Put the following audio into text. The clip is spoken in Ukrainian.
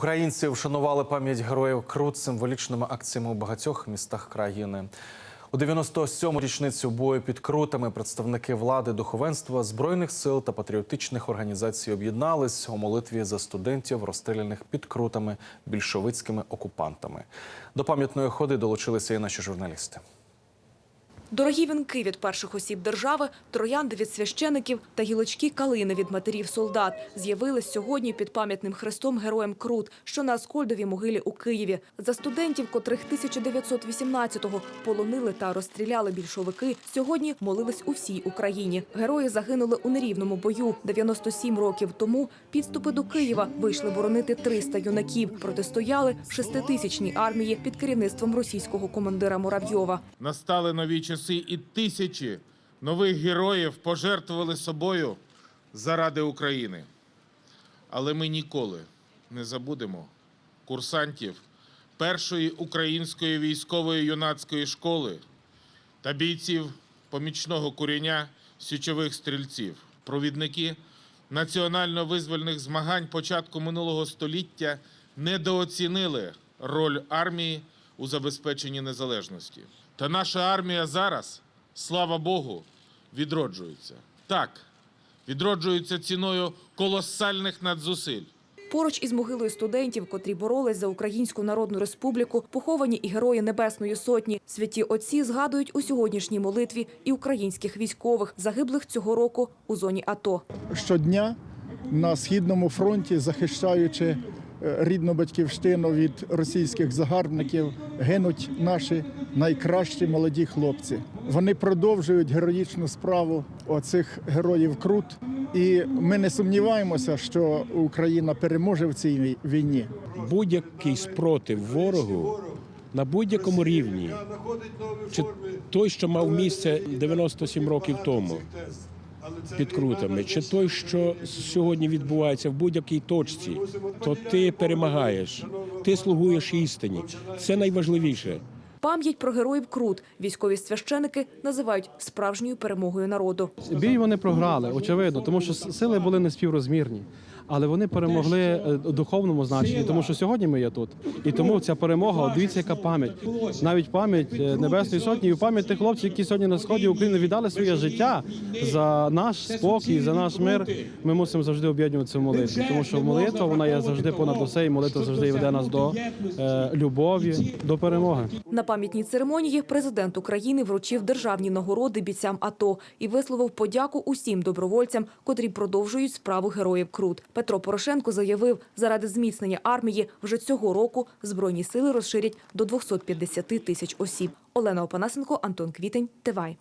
Українці вшанували пам'ять героїв Крут символічними акціями у багатьох містах країни. У 97-му річницю бою під Крутами представники влади, духовенства, збройних сил та патріотичних організацій об'єднались у молитві за студентів, розстріляних під Крутами більшовицькими окупантами. До пам'ятної ходи долучилися і наші журналісти. Дорогі вінки від перших осіб держави, троянди від священиків та гілочки калини від матерів солдат з'явились сьогодні під пам'ятним хрестом героям Крут, що на Аскольдовій могилі у Києві. За студентів, котрих 1918-го полонили та розстріляли більшовики, сьогодні молились у всій Україні. Герої загинули у нерівному бою. 97 років тому підступи до Києва вийшли боронити 300 юнаків. Протистояли шеститисячній армії під керівництвом російського командира Муравйова. Настали нові часи, і тисячі нових героїв пожертвували собою заради України. Але ми ніколи не забудемо курсантів першої української військової юнацької школи та бійців помічного куріння січових стрільців, провідники національно-визвольних змагань початку минулого століття недооцінили роль армії у забезпеченні незалежності. Та наша армія зараз, слава Богу, відроджується. Так, відроджується ціною колосальних надзусиль. Поруч із могилою студентів, котрі боролись за Українську Народну Республіку, поховані і герої Небесної Сотні. Святі отці згадують у сьогоднішній молитві і українських військових, загиблих цього року у зоні АТО. щодня на східному фронті, захищаючи рідну батьківщину від російських загарбників, гинуть наші найкращі молоді хлопці. Вони продовжують героїчну справу оцих героїв Крут. І ми не сумніваємося, що Україна переможе в цій війні. будь-який спротив ворогу на будь-якому рівні, чи той, що мав місце 97 років тому під крутами, чи той, що сьогодні відбувається в будь-якій точці, то ти перемагаєш, ти слугуєш істині. Це найважливіше. Пам'ять про героїв Крут військові священики називають справжньою перемогою народу. Бій вони програли, очевидно, тому що сили були не співрозмірні. Але вони перемогли е, у духовному значенні, тому що сьогодні ми є тут. І тому ця перемога, дивіться, яка пам'ять. Навіть пам'ять е, Небесної Сотні і пам'ять тих хлопців, які сьогодні на сході України віддали своє життя за наш спокій, за наш мир. Ми мусимо завжди об'єднуватися в молитві, тому що молитва вона є завжди понад усе, і молитва завжди веде нас до е, любові, до перемоги. На пам'ятній церемонії президент України вручив державні нагороди бійцям АТО і висловив подяку усім добровольцям, котрі продовжують справу героїв Крут. Петро Порошенко заявив, заради зміцнення армії вже цього року збройні сили розширять до 250 тисяч осіб. Олена Опанасенко, Антон Квітень, Тивай.